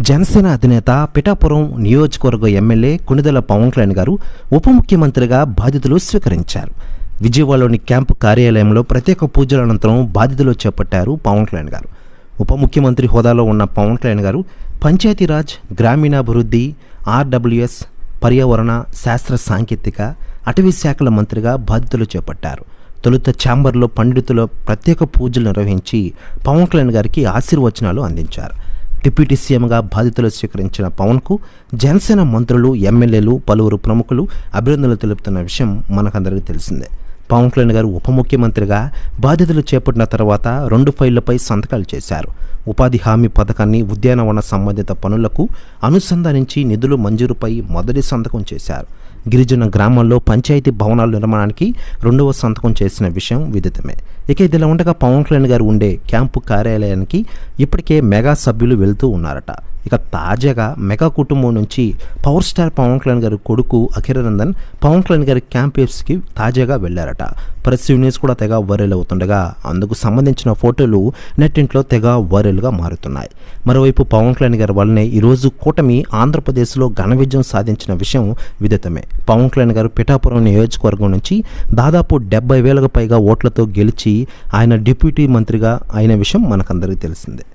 జనసేన అధినేత పిఠాపురం నియోజకవర్గ ఎమ్మెల్యే కుణిదల పవన్ కళ్యాణ్ గారు ఉప ముఖ్యమంత్రిగా బాధ్యతలు స్వీకరించారు. విజయవాడలోని క్యాంపు కార్యాలయంలో ప్రత్యేక పూజల అనంతరం బాధ్యతలు చేపట్టారు పవన్ కళ్యాణ్ గారు. ఉప ముఖ్యమంత్రి హోదాలో ఉన్న పవన్ కళ్యాణ్ గారు పంచాయతీరాజ్ గ్రామీణాభివృద్ధి ఆర్డబ్ల్యూఎస్ పర్యావరణ శాస్త్ర సాంకేతిక అటవీ శాఖల మంత్రిగా బాధ్యతలు చేపట్టారు. తొలుత ఛాంబర్లో పండితుల ప్రత్యేక పూజలు నిర్వహించి పవన్ కళ్యాణ్ గారికి ఆశీర్వచనాలు అందించారు. డిప్యూటీ సీఎంగా బాధ్యతలు స్వీకరించిన పవన్కు జనసేన మంత్రులు ఎమ్మెల్యేలు పలువురు ప్రముఖులు అభినందనలు తెలుపుతున్న విషయం మనకందరికీ తెలిసిందే. పవన్ కళ్యాణ్ గారు ఉప ముఖ్యమంత్రిగా బాధ్యతలు చేపట్టిన తర్వాత రెండు ఫైళ్ళపై సంతకాలు చేశారు. ఉపాధి హామీ పథకాన్ని ఉద్యానవన సంబంధిత పనులకు అనుసంధానించి నిధులు మంజూరుపై మొదటి సంతకం చేశారు. గిరిజన గ్రామాల్లో పంచాయతీ భవనాల నిర్మాణానికి రెండవ సంతకం చేసిన విషయం విదితమే. ఇక ఇదిలా ఉండగా పవన్ కళ్యాణ్ గారు ఉండే క్యాంపు కార్యాలయానికి ఇప్పటికే మెగా సభ్యులు వెళ్తూ ఉన్నారట. ఇక తాజాగా మెగా కుటుంబం నుంచి పవర్ స్టార్ పవన్ కళ్యాణ్ గారి కొడుకు అఖిరానందన్ పవన్ కళ్యాణ్ గారి క్యాంపస్కి తాజాగా వెళ్ళారట. ప్రెస్ న్యూస్ కూడా తెగ వైరల్ అవుతుండగా అందుకు సంబంధించిన ఫోటోలు నెట్టింట్లో తెగ వైరల్గా మారుతున్నాయి. మరోవైపు పవన్ కళ్యాణ్ గారి వల్లనే ఈరోజు కూటమి ఆంధ్రప్రదేశ్లో ఘన విజయం సాధించిన విషయం విదితమే. పవన్ కళ్యాణ్ గారు పిఠాపురం నియోజకవర్గం నుంచి దాదాపు డెబ్బై వేలకు పైగా ఓట్లతో గెలిచి ఆయన డిప్యూటీ మంత్రిగా అయిన విషయం మనకందరికీ తెలిసిందే.